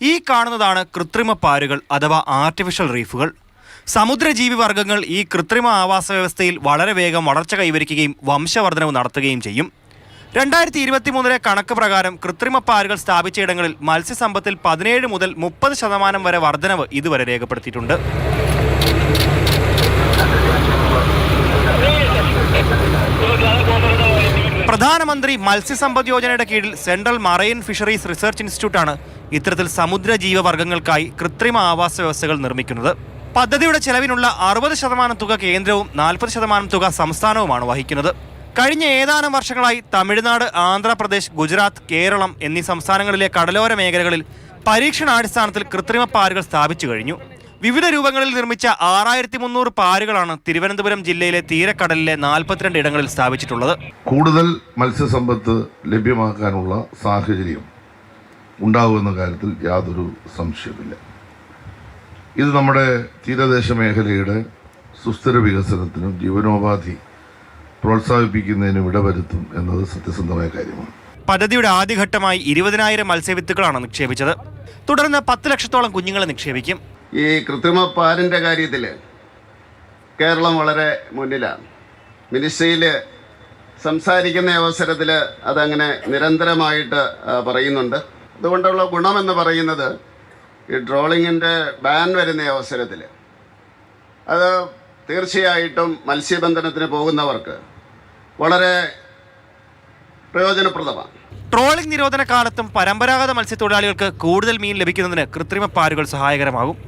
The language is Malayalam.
ഈ കാണുന്നതാണ് കൃത്രിമ പാരുകൾ അഥവാ ആർട്ടിഫിഷ്യൽ റീഫുകൾ സമുദ്രജീവി വർഗങ്ങൾ ഈ കൃത്രിമ ആവാസ വ്യവസ്ഥയിൽ വളരെ വേഗം വളർച്ച കൈവരിക്കുകയും വംശവർദ്ധനവ് നടത്തുകയും ചെയ്യും. രണ്ടായിരത്തി ഇരുപത്തി മൂന്നിലെ കണക്ക് പ്രകാരം കൃത്രിമ പാരുകൾ സ്ഥാപിച്ചയിടങ്ങളിൽ മത്സ്യസമ്പത്തിൽ പതിനേഴ് മുതൽ മുപ്പത് ശതമാനം വരെ വർധനവ് ഇതുവരെ രേഖപ്പെടുത്തിയിട്ടുണ്ട്. പ്രധാനമന്ത്രി മത്സ്യസമ്പദ് യോജനയുടെ കീഴിൽ സെൻട്രൽ മറൈൻ ഫിഷറീസ് റിസർച്ച് ഇൻസ്റ്റിറ്റ്യൂട്ടാണ് ഇത്തരത്തിൽ സമുദ്ര ജീവവർഗങ്ങൾക്കായി കൃത്രിമ ആവാസ വ്യവസ്ഥകൾ നിർമ്മിക്കുന്നത്. പദ്ധതിയുടെ ചെലവിനുള്ള അറുപത് ശതമാനം തുക കേന്ദ്രവും നാൽപ്പത് ശതമാനം തുക സംസ്ഥാനവുമാണ് വഹിക്കുന്നത്. കഴിഞ്ഞ ഏതാനും വർഷങ്ങളായി തമിഴ്നാട് ആന്ധ്രാപ്രദേശ് ഗുജറാത്ത് കേരളം എന്നീ സംസ്ഥാനങ്ങളിലെ കടലോര മേഖലകളിൽ പരീക്ഷണാടിസ്ഥാനത്തിൽ കൃത്രിമ പാരുകൾ സ്ഥാപിച്ചു കഴിഞ്ഞു. വിവിധ രൂപങ്ങളിൽ നിർമ്മിച്ച ആറായിരത്തി മുന്നൂറ് പാരുകളാണ് തിരുവനന്തപുരം ജില്ലയിലെ തീരക്കടലിലെ നാൽപ്പത്തിരണ്ട് ഇടങ്ങളിൽ സ്ഥാപിച്ചിട്ടുള്ളത്. കൂടുതൽ മത്സ്യസമ്പത്ത് ലഭ്യമാക്കാനുള്ള സാഹചര്യം ഉണ്ടാകുമെന്ന കാര്യത്തിൽ യാതൊരു സംശയമില്ല ഇത് നമ്മുടെ തീരദേശ മേഖലയുടെ സുസ്ഥിര വികസനത്തിനും ജീവനോപാധി പ്രോത്സാഹിപ്പിക്കുന്നതിനും ഇടവരുത്തും എന്നത് സത്യസന്ധമായ കാര്യമാണ്. പദ്ധതിയുടെ ആദ്യഘട്ടമായി ഇരുപതിനായിരം മത്സ്യവിത്തുകളാണ് നിക്ഷേപിച്ചത്. തുടർന്ന് പത്ത് ലക്ഷത്തോളം കുഞ്ഞുങ്ങളെ നിക്ഷേപിക്കും. ഈ കൃത്രിമ പാലിന്റെ കാര്യത്തിൽ കേരളം വളരെ മുന്നിലാണ്. മിനിസ്ട്രിയിൽ സംസാരിക്കുന്ന അവസരത്തിൽ അതങ്ങനെ നിരന്തരമായിട്ട് പറയുന്നുണ്ട്. അതുകൊണ്ടുള്ള ഗുണമെന്ന് പറയുന്നത് ഈ ട്രോളിങ്ങിന്റെ ബാൻ വരുന്ന അവസരത്തിൽ അത് തീർച്ചയായിട്ടും മത്സ്യബന്ധനത്തിന് പോകുന്നവർക്ക് വളരെ പ്രയോജനപ്രദമാണ്. ട്രോളിംഗ് നിരോധന കാലത്തും പരമ്പരാഗത മത്സ്യത്തൊഴിലാളികൾക്ക് കൂടുതൽ മീൻ ലഭിക്കുന്നതിന് കൃത്രിമ പാരുകൾ സഹായകരമാകും.